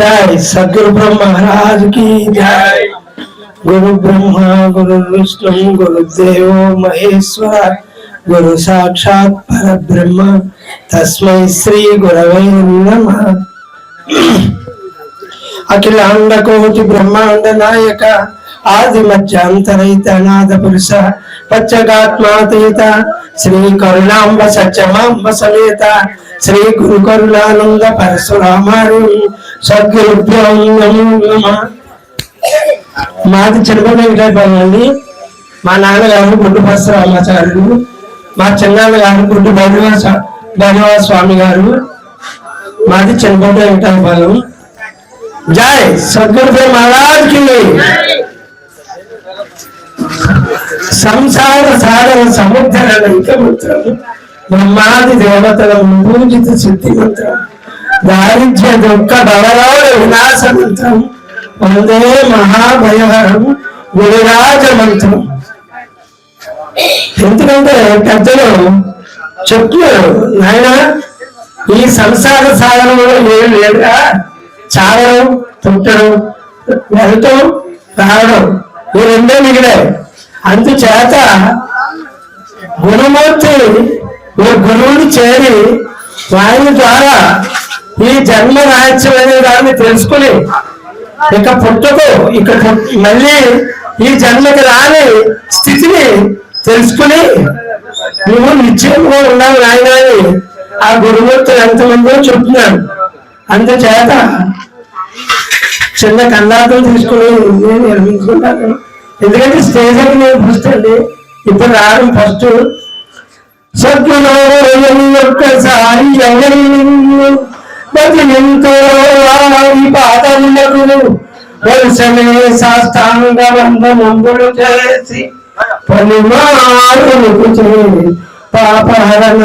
जय सदगुरु ब्रह्म महाराज की जय। गुरु ब्रह्मा, गुरु विष्णु गुरु देव महेश्वर, गुरु साक्षात पर ब्रह्म तस्म श्री गुरव नम। अखिलांड कोटि ब्रह्मांड नायक ఆది పురుష పచ్చగాత్మాతీత శ్రీ కరుణాంబ సత్యమాంబ సమేత శ్రీ గురు కరుణానంద పరశురామారు సద్గురుభ్యో నమో నమః. మాది చిన్నపల్లి వెంకటాపురం అండి మా నాన్నగారు గుడ్డు పరశురామాచార్యులు మా చిన్నాన్నగారు గుడ్డు భైరవ భైరవ స్వామి గారు మాది చిన్నపల్లి వెంకటాపురం జై! సద్గురుదేవ్ మహారాజ్కి సంసార సాగర సముద్ర మంత్రం బ్రహ్మాది దేవతల పూజిత సిద్ధి మంత్రం దారిద్ర్య దుఃఖ భవరోగ వినాశ మంత్రం వందే మహాభయహరం గురిరాజ మంత్రం. ఎందుకంటే పెద్దలు చెప్తున్నారు నాయన ఈ సంసార సాగరంలో ఏం లేదురా. చావడం పుట్టడం వెళ్ళటం రావడం ఈ రెండే మిగిలాయి. అందుచేత గురుమూర్తి ఓ గురువుని చేరి వారి ద్వారా ఈ జన్మ రాజ్యం అనే దాన్ని తెలుసుకుని ఇక పుట్టకు ఇక మళ్ళీ ఈ జన్మకి రాని స్థితిని తెలుసుకుని నువ్వు నిశ్చయంగా ఉన్నావు నాయన అని ఆ గురుమూర్తులు ఎంతమందో చెప్తున్నాడు అందుచేత చిన్న కన్నాతో తీసుకుని నేను నిర్మించుకుంటాను ఎందుకంటే స్టేజ్ అని నేను ఫస్ట్ అండి ఇప్పుడు రావడం ఫస్ట్ సత్తులో ఒక్కసారి ఎవరి బతినింతో వారి పాదములకు వరుసమే సాష్టాంగ వందనంబులు చేసి పనిమారులకు చేరి పాపహరణ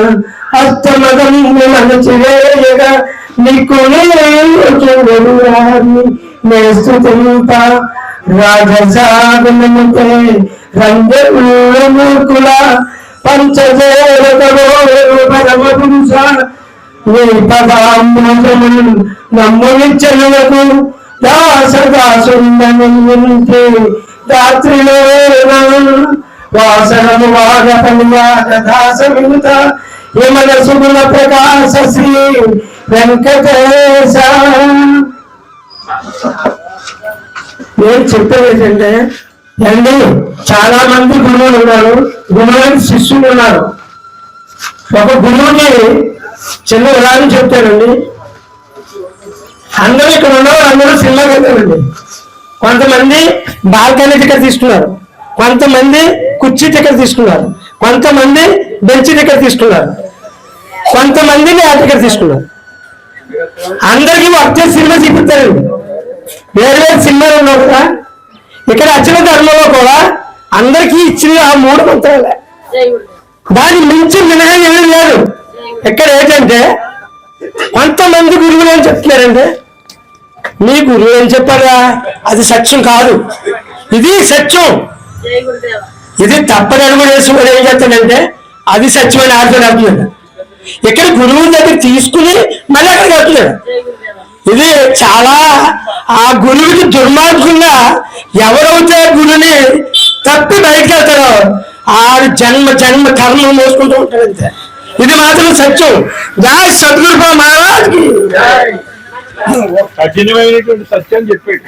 అస్తమదము మనచివేయగా నీకు నేస్తుతింప రాజసాగనముతే రంజమూకుల పంచజేరతలో పరమ పురుష నీ పదాంబుజము నమ్మునిచ్చలకు దాసదాసుందనింటి రాత్రిలో వాసనము వాగ పనివాగ దాస వినుత యమన సుగుణ ప్రకాశ శ్రీ వెంకటేశ. నేను చెప్పేది ఏంటంటే అండి చాలా మంది గురువులు ఉన్నారు. గురువులకి శిష్యులు ఉన్నారు. ఒక గురువుకి చిన్న ఉదాహరణ చెప్తానండి. అందరూ ఇక్కడ ఉన్నవారు అందరూ సినిమాకి వెళ్తారండి కొంతమంది బాల్కనీ టికెట్ తీసుకున్నారు. కొంతమంది కుర్చీ టికెట్ తీసుకున్నారు. కొంతమంది బెంచ్ టికెట్ తీసుకున్నారు. కొంతమంది ఆ టికెట్ తీసుకున్నారు. అందరికీ ఒకే సినిమా చూపిస్తారండి. వేరువేరు సినిమాలు ఉన్నారు కదా. ఇక్కడ వచ్చిన ధర్మంలో కూడా అందరికీ ఇచ్చిన ఆ మూడు మంత్రాలే. దాని మించి మినహా ఏమీ లేదు ఇక్కడ ఏంటంటే కొంతమంది గురువులు ఏం చెప్తున్నారంటే మీ గురువు ఏం చెప్పారా? అది సత్యం కాదు. ఇది సత్యం. ఇది తప్పని అడుగు వేసుకుని ఏం చేస్తాడంటే అది సత్యమైన ఆర్జన అవుతున్నాడు ఇక్కడ గురువు దగ్గర తీసుకుని మళ్ళీ అక్కడికి వెళ్తున్నాడు. ఇది చాలా ఆ గురువుకి దుర్మార్గంగా ఎవరైతే గురుని తప్పి బయటకు వెళ్తారో ఆ జన్మ జన్మ కర్మ మోసుకుంటూ ఉంటాడు అంతే ఇది మాత్రం సత్యం. జై సద్గురు మహారాజ్కి. కఠినమైనటువంటి సత్యం చెప్పాడు